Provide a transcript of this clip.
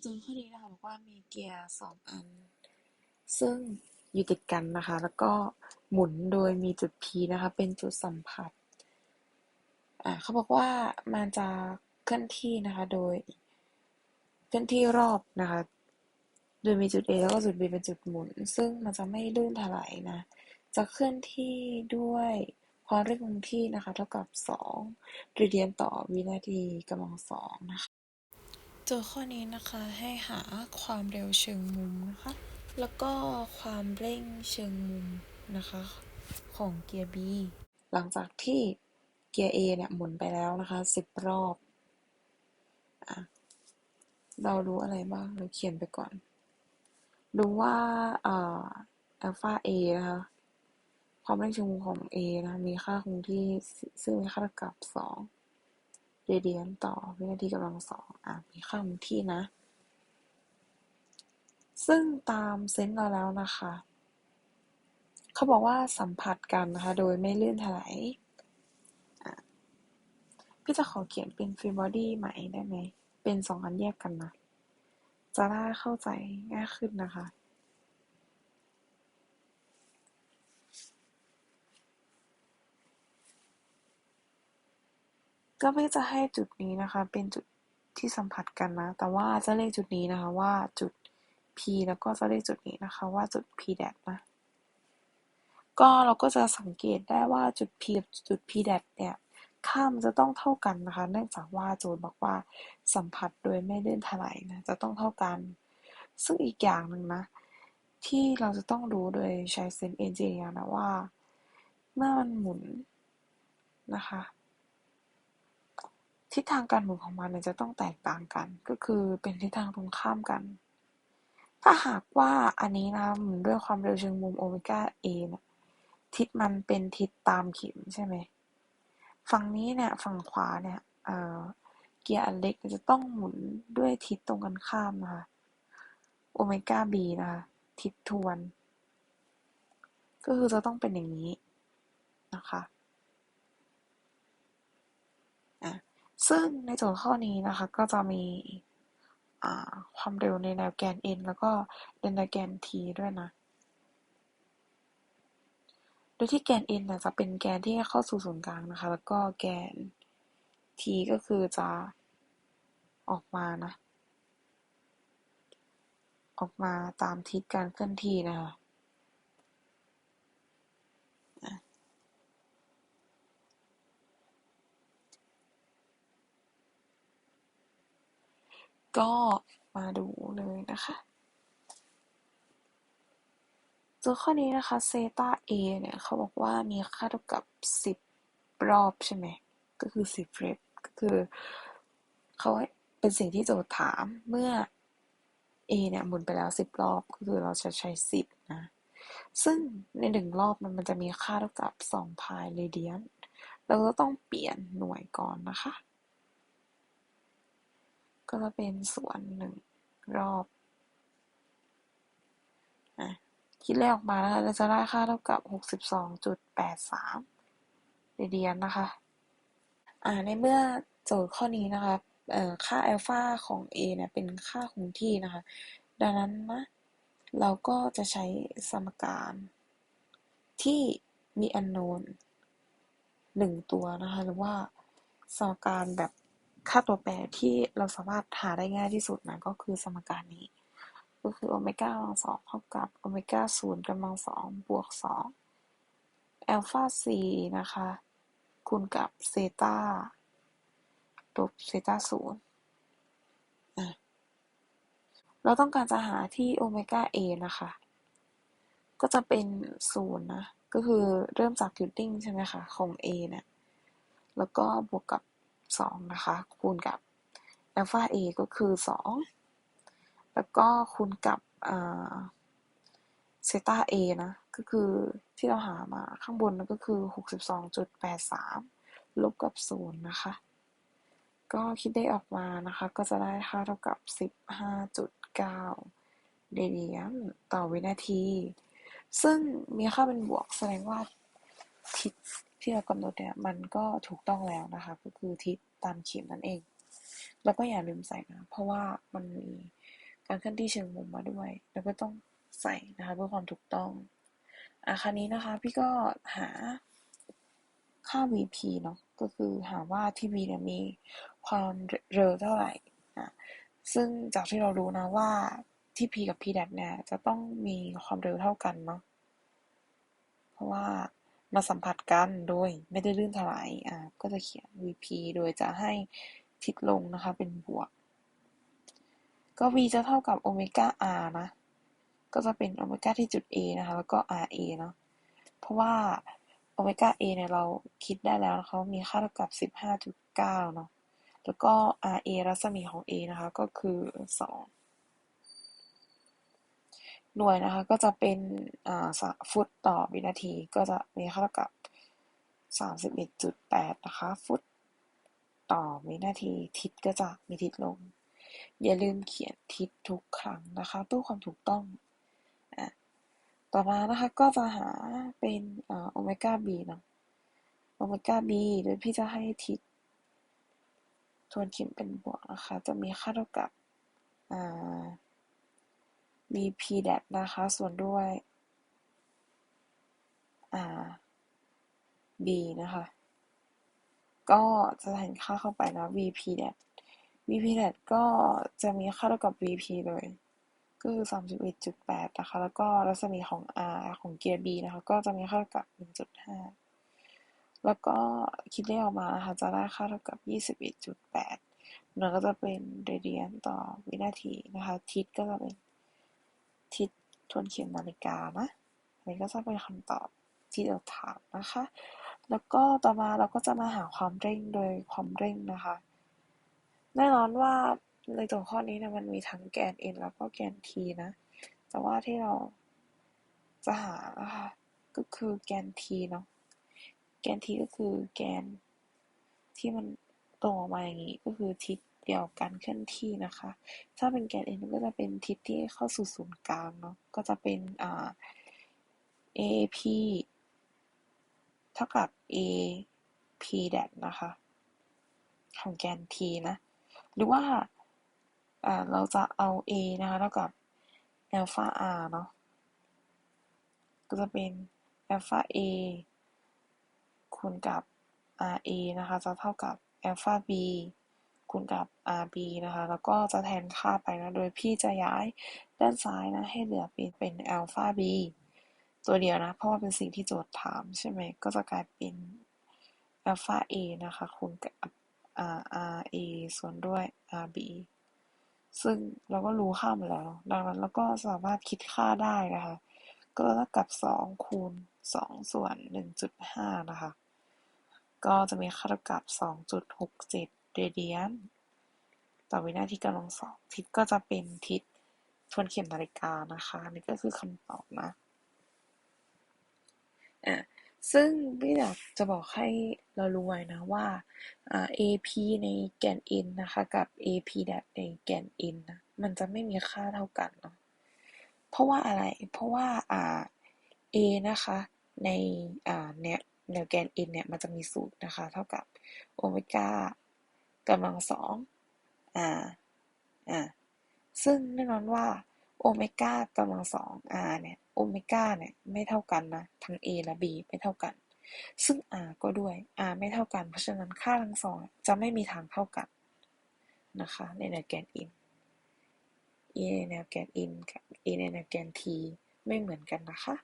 โจทย์ข้อนี้นะคะบอกว่ามีเกียร์สองอัน ซึ่งอยู่ติดกันนะคะ แล้วก็หมุนโดยมีจุด P นะคะ เป็นจุดสัมผัสอ่าเขาบอกว่ามันจะเคลื่อนที่นะคะ โดยเคลื่อนที่รอบนะคะ โดยมีจุด A แล้วก็จุด B เป็นจุดหมุน ซึ่งมันจะไม่ลื่นถลายนะ จะเคลื่อนที่ด้วยความเร็วคงที่นะคะ เท่ากับ 2 เรเดียนต่อวินาทีกำลังสองนะคะ จทย์ข้อนี้นะคะให้หาความเร็วเชิงมุมนะคะ แล้วก็ความเร่งเชิงมุมนะคะ ของเกียร์ B หลังจากที่เกียร์ A เนี่ยหมุนไปแล้วนะคะ10 รอบอะเรารู้อะไรบ้างเราเขียนไปก่อน รู้ว่าอ่าอัลฟา A นะคะ ความเร่งเชิงมุมของ A นะคะมีค่าคงที่ซึ่งมีค่าเท่ากับ 2 เรเดียนต่อวินาทีกำลังสองอะมีค่าคงที่นะ ซึ่งตามเซนส์เราแล้วนะคะ เขาบอกว่าสัมผัสกันนะคะ โดยไม่ลื่นถลายพี่จะขอเขียนเป็นฟรีบอดี้ใหม่ได้ไหม เป็นสองอันแยกกันนะ จะได้เข้าใจง่ายขึ้นนะคะ ก็ไม่จะให้จุดนี้นะคะ เป็นจุดที่สัมผัสกันนะ แต่ว่าจะเรียกจุดนี้นะคะว่าจุด P แล้วก็จะเรียกจุดนี้นะคะ ว่าจุด P แดดนะ ก็เราก็จะสังเกตได้ว่าจุด P กับจุด P แดดเนี่ยค่ามันจะต้องเท่ากันนะคะ เนื่องจากว่าโจทย์บอกว่าสัมผัสโดยไม่เลื่อนถลายนะ จะต้องเท่ากัน ซึ่งอีกอย่างหนึ่งนะ ที่เราจะต้องรู้โดยใช้เซนเอนจิเนียร์นะว่า เมื่อมันหมุนนะคะ ทิศทางการหมุนของมันเนี่ยจะต้องแตกต่างกัน ก็คือเป็นทิศทางตรงข้ามกัน ถ้าหากว่าอันนี้นะหมุนด้วยความเร็วเชิงมุมโอเมก้า a เนี่ยทิศมันเป็นทิศตามเข็มใช่ไหมฝั่งนี้เนี่ยฝั่งขวาเนี่ยเออเกียร์อันเล็กจะต้องหมุนด้วยทิศตรงกันข้ามนะคะโอเมก้า b นะคะทิศทวน ก็คือจะต้องเป็นอย่างนี้นะคะอะ ซึ่งในโจทย์ข้อนี้นะคะ ก็จะมีความเร็วในแนวแกน n แล้วก็ในแนวแกน t ด้วยนะ โดยที่แกน n เนี่ยจะเป็นแกนที่เข้าสู่ศูนย์กลางนะคะ แล้วก็แกน t ก็คือจะออกมานะ ออกมาตามทิศการเคลื่อนที่นะคะ ก็มาดูเลยนะคะตัวข้อนี้นะคะเซตา a เนี่ยเขาบอกว่ามีค่าเท่ากับ 10 รอบใช่ไหม ก็คือ 10เรปก็คือเขาเป็นสิ่งที่โจทย์ถามเมื่อ a เนี่ยหมุนไปแล้ว 10 รอบ ก็คือเราจะใช้ 10 นะ ซึ่งในหนึ่งรอบมันมันจะมีค่าเท่ากับ 2 พายเรเดียน เราก็ต้องเปลี่ยนหน่วยก่อนนะคะ ก็จะเป็นส่วนหนึ่งรอบอะคิดเลขออกมานะคะเราจะได้ค่าเท่ากับ 62.83เรเดียนนะคะอ่าในเมื่อโจทย์ข้อนี้นะคะเอ่อค่าอัลฟาของ a เนี่ยเป็นค่าคงที่นะคะ ดังนั้นนะเราก็จะใช้สมการที่มี unknown หนึ่งตัวนะคะ หรือว่าสมการแบบ ค่าตัวแปรที่เราสามารถหาได้ง่ายที่สุดนะก็คือสมการนี้ ก็คือโอเมก้ากำลังสองเท่ากับโอเมก้าศูนย์กำลังสองบวกสองอัลฟาสี่นะคะคูณกับเซตาลบเซตาศูนย์อะเราต้องการจะหาที่โอเมก้า a นะคะ ก็จะเป็นศูนย์นะ ก็คือเริ่มจาก tilting ใช่ไหมคะ ของ a เนี่ยแล้วก็บวกกับ 2นะคะ คูณกับ alpha a ก็คือ2แล้วก็คูณกับเซต้า a นะ ก็คือที่เราหามาข้างบนนั่นก็คือ62.83ลบกับ0นย์นะคะ ก็คิดได้ออกมานะคะ ก็จะได้ค่าเท่ากับ15.9เรเดียนต่อวินาที ซึ่งมีค่าเป็นบวกแสดงว่าทิศ ที่เรากำหนดเนี่ยมันก็ถูกต้องแล้วนะคะ ก็คือทิศตามเข็มนั่นเอง แล้วก็อย่าลืมใส่นะ เพราะว่ามันมีการเคลื่อนที่เชิงมุมมาด้วย แล้วก็ต้องใส่นะคะ เพื่อความถูกต้องอะคราวนี้นะคะ พี่ก็หาค่า VP เนาะก็คือหาว่าที่ V เนี่ยมีความเร็วเท่าไหร่อะซึ่งจากที่เรารู้นะว่าที่ P กับ P แดเนี่ยจะต้องมีความเร็วเท่ากันเนาะเพราะว่า มาสัมผัสกันโดยไม่ได้ลื่นถลายอะก็จะเขียน VP โดยจะให้ทิศลงนะคะ เป็นบวก ก็ V จะเท่ากับโอเมก้า R นะ ก็จะเป็นโอเมก้าที่จุด A นะคะ แล้วก็ RA เนาะเพราะว่าโอเมก้า A เนี่ยเราคิดได้แล้วนะคะมีค่าเท่ากับ 15.9 เนาะแล้วก็ RA รัศมีของ A นะคะ ก็คือ 2 หน่วยนะคะ ก็จะเป็นฟุตต่อวินาทีก็จะมีค่าเท่ากับ31.8 นะคะ ฟุตต่อวินาทีทิศก็จะมีทิศลง อย่าลืมเขียนทิศทุกครั้งนะคะเพื่อความถูกต้อง ต่อมานะคะก็จะหาเป็นโอเมก้าบีเนาะโอเมก้าบีโดยพี่จะให้ทิศทวนเข็มเป็นบวกนะคะ จะมีค่าเท่ากับ bp แดนะคะส่วนด้วย r b นะคะ ก็จะแทนค่าเข้าไปนะ vp แด vp แดก็จะมีค่าเท่ากับ vp เลย ก็คือ31.8นะคะ แล้วก็รัศมีของ r ของเกียร์ b นะคะ ก็จะมีค่าเท่ากับ1.5แล้วก็คิดเลขออกมานะคะจะได้ค่าเท่ากับ21.8มันก็จะเป็นเรเดียนต่อวินาทีนะคะ ทิศก็จะเป็น ทิศทวนเข็มนาฬิกานะอันนี้ก็จะเป็นคำตอบที่เราถามนะคะ แล้วก็ต่อมาเราก็จะมาหาความเร่งโดยความเร่งนะคะ แน่นอนว่าในตัวข้อนี้นะมันมีทั้งแกน n แล้วก็แกน t นะ แต่ว่าที่เราจะหานะคะก็คือแกน t เนาะ แกน t ก็คือแกนที่มันตรงออกมาอย่างนี้ก็คือทิศ เดียวกันเคลื่อนที่นะคะ ถ้าเป็นแกน n ก็จะเป็นทิศที่เข้าสู่ศูนย์กลางเนาะ ก็จะเป็นอ่า ap เท่ากับ ap แดดนะคะ ของแกน t นะ หรือว่าอ่าเราจะเอา a นะคะเท่ากับ alpha r เนาะ ก็จะเป็น alpha a คูณกับ ra นะคะ จะเท่ากับ alpha b คูณกับ rb นะคะ แล้วก็จะแทนค่าไปนะ โดยพี่จะย้ายด้านซ้ายนะ ให้เหลือเป็นเป็น alpha b ตัวเดียวนะ เพราะว่าเป็นสิ่งที่โจทย์ถามใช่ไหม ก็จะกลายเป็น alpha a นะคะ คูณกับ ra ส่วนด้วย rb ซึ่งเราก็รู้ค่ามาแล้ว ดังนั้นเราก็สามารถคิดค่าได้นะคะ ก็เท่ากับ 2 คูณ 2 ส่วน 1.5 นะคะ ก็จะมีค่าเท่ากับ 2.67 เรเดียนต่อวินาทีกำลังสองทิศก็จะเป็นทิศทวนเข็มนาฬิกานะคะนี่ก็คือคำตอบนะอะซึ่งพี่อยากจะบอกให้เรารู้ไว้นะว่า AP ในแกน n นะคะกับ AP แดในแกน n นะมันจะไม่มีค่าเท่ากันเนาะเพราะว่าอะไรเพราะว่าอ่า A นะคะในอ่าแนวแนวแกน n เนี่ยมันจะมีสูตรนะคะ เท่ากับโอเมก้า กำลังสองอ่าอ่าซึ่งแน่นอนว่าโอเมก้ากำลังสอง r เนี่ยโอเมก้าเนี่ยไม่เท่ากันนะทั้ง a และ b ไม่เท่ากัน ซึ่ง r ก็ด้วย r ไม่เท่ากัน เพราะฉะนั้นค่าทั้งสองจะไม่มีทางเท่ากันนะคะในแนวแกน n e ในแนวแกน n กับในแนวแกน t ไม่เหมือนกันนะคะ